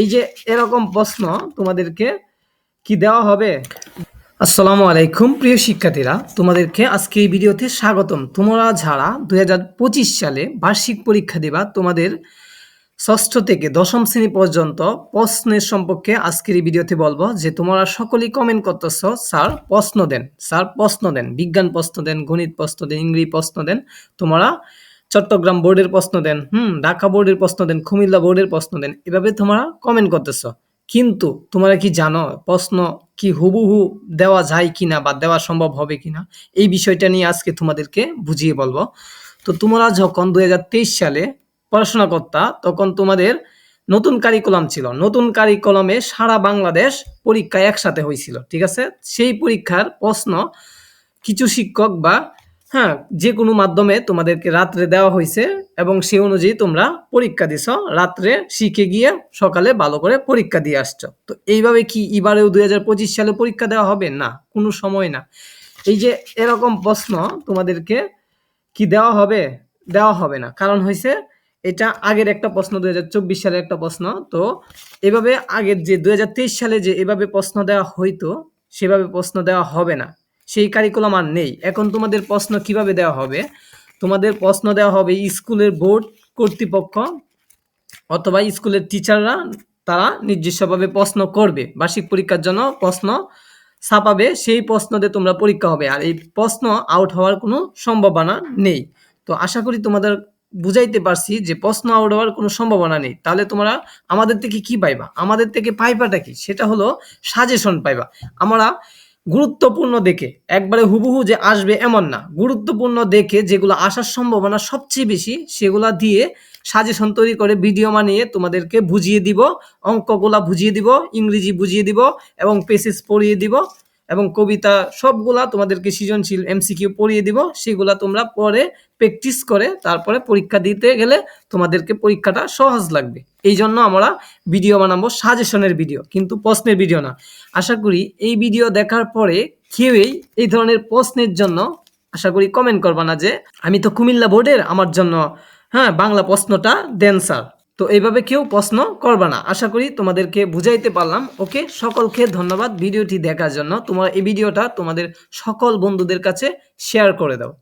এই যে এরকম প্রশ্ন তোমাদেরকে কি দেওয়া হবে? আসসালামু আলাইকুম, প্রিয় শিক্ষার্থীরা। তোমাদেরকে আজকে এই ভিডিওতে স্বাগতম। তোমরা যারা দু হাজার পঁচিশ সালে বার্ষিক পরীক্ষা দিবা, তোমাদের ষষ্ঠ থেকে দশম শ্রেণি পর্যন্ত প্রশ্নের সম্পর্কে আজকের এই ভিডিওতে বলব যে, তোমরা সকলেই কমেন্ট করতেছ, স্যার, প্রশ্ন দেন। স্যার, প্রশ্ন দেন। বিজ্ঞান প্রশ্ন দেন, গণিত প্রশ্ন দেন, ইংরেজি প্রশ্ন দেন। তোমরা চট্টগ্রাম বোর্ডের প্রশ্ন দেন, হুম, ঢাকা বোর্ডের প্রশ্ন দেন, কুমিল্লা বোর্ডের প্রশ্ন দেন, এভাবে তোমরা কমেন্ট করতেছ। কিন্তু তোমরা কি জানো প্রশ্ন কি হুবহু দেওয়া যায় কিনা বা দেওয়া সম্ভব হবে কিনা? এই বিষয়টা নিয়ে আজকে তোমাদেরকে বুঝিয়ে বলব। তো তোমরা যখন দুই হাজার তেইশ সালে পড়াশোনা করতা, তখন তোমাদের নতুন কারিকুলাম ছিল। নতুন কারিকুলামে সারা বাংলাদেশ পরীক্ষা একসাথে হয়েছিল ঠিক আছে? সেই পরীক্ষার প্রশ্ন কিছু শিক্ষক বা হ্যাঁ যে কোনো মাধ্যমে তোমাদেরকে রাত্রে দেওয়া হয়েছে এবং সে অনুযায়ী তোমরা পরীক্ষা দিছ। রাত্রে শিখে গিয়ে সকালে ভালো করে পরীক্ষা দিয়ে আসছো। তো এইভাবে কি এবারেও দুই হাজার পঁচিশ সালে পরীক্ষা দেওয়া হবে? না, কোনো সময় না। এই যে এরকম প্রশ্ন তোমাদেরকে কি দেওয়া হবে? দেওয়া হবে না। কারণ হয়েছে এটা আগের একটা প্রশ্ন, দুই হাজার চব্বিশ সালের একটা প্রশ্ন। তো এভাবে আগের যে দুই হাজার তেইশ সালে যে এভাবে প্রশ্ন দেওয়া হইতো, সেভাবে প্রশ্ন দেওয়া হবে না। সেই কারিকুলাম আর নেই। এখন তোমাদের প্রশ্ন কীভাবে দেওয়া হবে? তোমাদের প্রশ্ন দেওয়া হবে স্কুলের বোর্ড কর্তৃপক্ষ অথবা স্কুলের টিচাররা, তারা নিজস্বভাবে প্রশ্ন করবে। বার্ষিক পরীক্ষার জন্য প্রশ্ন ছাপাবে, সেই প্রশ্ন দিয়ে তোমরা পরীক্ষা হবে। আর এই প্রশ্ন আউট হওয়ার কোনো সম্ভাবনা নেই। তো আশা করি তোমাদের বুঝাইতে পারছি যে প্রশ্ন আউট হওয়ার কোনো সম্ভাবনা নেই। তাহলে তোমরা আমাদের থেকে কি পাইবা? আমাদের থেকে পাইবাটা কি? সেটা হলো সাজেশন পাইবা। আমরা গুরুত্বপূর্ণ দেখে, একবারে হুবহু যে আসবে এমন না। গুরুত্বপূর্ণ দেখে যেগুলো আসার সম্ভাবনা সবচেয়ে বেশি, সেগুলা দিয়ে সাজেশন তৈরি করে ভিডিও বানিয়ে তোমাদেরকে বুঝিয়ে দিব, অঙ্কগুলা বুঝিয়ে দিব, ইংরেজি বুঝিয়ে দিব এবং পেসেস পড়িয়ে দিব। এবং কবিতা সবগুলা তোমাদেরকে সৃজনশীল এমসিকিউ পড়িয়ে দিব, সেগুলা তোমরা পরে প্র্যাকটিস করে তারপরে পরীক্ষা দিতে গেলে তোমাদেরকে পরীক্ষাটা সহজ লাগবে। এই জন্য আমরা ভিডিও বানাবো সাজেশনের ভিডিও কিন্তু প্রশ্নের ভিডিও না। আশা করি এই ভিডিও দেখার পরে কেউই এই ধরনের প্রশ্নের জন্য আশা করি কমেন্ট করবা না যে, আমি তো কুমিল্লা বোর্ডের আমার জন্য হ্যাঁ বাংলা প্রশ্নটা দেন তো এইভাবে কেউ প্রশ্ন করবে না। আশা করি তোমাদেরকে বুঝাইতে পারলাম। ওকে, সকলকে ধন্যবাদ ভিডিওটি দেখার জন্য। তোমার এই ভিডিওটা তোমাদের সকল বন্ধুদের কাছে শেয়ার করে দাও।